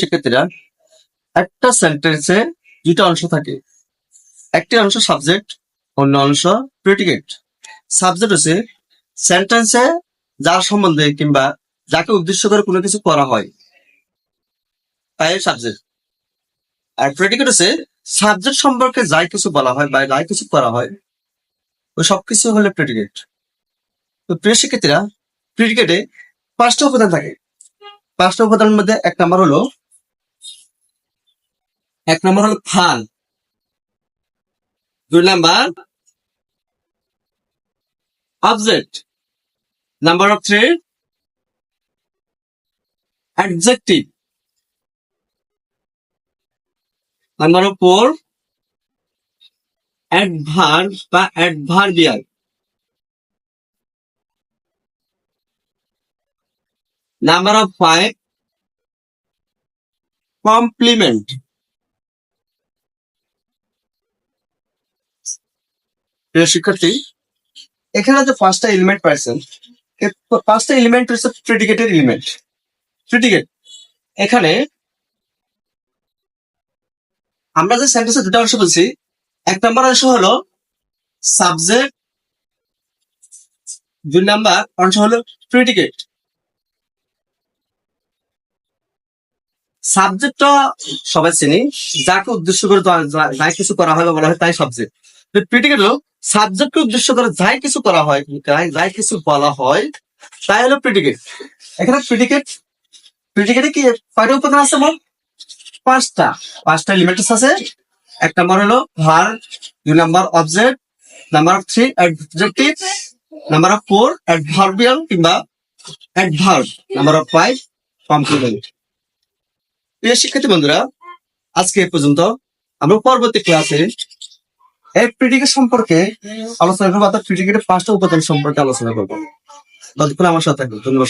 শিক্ষার্থীরা একটা সেন্টেন্সে দুটো অংশ থাকে। একটি অংশ সাবজেক্ট অন্য অংশ প্রেডিকেট সাবজেক্ট হচ্ছে সেন্টেন্সে যার সম্বন্ধে কিংবা যাকে উদ্দেশ্য করে কোনো কিছু করা হয়, তাই সাবজেক্ট আর প্রেডিকেট হচ্ছে সাবজেক্ট সম্পর্কে যাই কিছু বলা হয় বা যাই কিছু করা হয়, ওই সবকিছু হলো প্রেডিকেট তো প্রিয় শিক্ষার্থীরা প্রেডিকেটে পাঁচটা উপাদান থাকে। পাঁচটা উপাদানের মধ্যে এক নাম্বার হলো এক নম্বর হলো ফাল। দুই number. Object number of three. Adjective number of four. Adverb বা adverbial number of five. Complement প্রিয় শিক্ষার্থী, এখানে যে পাঁচটা এলিমেন্ট পাইছেন পাঁচটা এলিমেন্ট হচ্ছে প্রেডিকেটের এলিমেন্ট প্রেডিকেট এখানে আমরা যে সেন্টেন্সে দুটো অংশ বলছি, এক নম্বর অংশ হলো সাবজেক্ট দুই নাম্বার অংশ হলো প্রেডিকেট সাবজেক্টটা সবাই চিনি, যাকে উদ্দেশ্য করে যা- কিছু করা হয় বলা হয় তাই সাবজেক্ট প্রিটিকেট হলো সাবজেক্টকে উদ্দেশ্য করে যাই কিছু করা হয়, যাই কিছু বলা হয়, তাই হলো প্রিটিকেট এখানে প্রিটিকেট প্রিটিকেটে কি? কয়টা উপাদান আছে মোট পাঁচটা। পাঁচটা এলিমেন্টস আছে। এক নম্বর হলো ভার দুই number object number of three adjective number of four adverbial কিংবা adverb number of five complement প্রিয় শিক্ষার্থী বন্ধুরা, আজকে এ পর্যন্ত। আমরা পরবর্তী ক্লাসে এই প্রিডিকেট সম্পর্কে আলোচনা করব, অর্থাৎ প্রিডিকেটের পাঁচটা উপাদান সম্পর্কে আলোচনা করব ততক্ষণ আমার সাথে থাকবে ধন্যবাদ।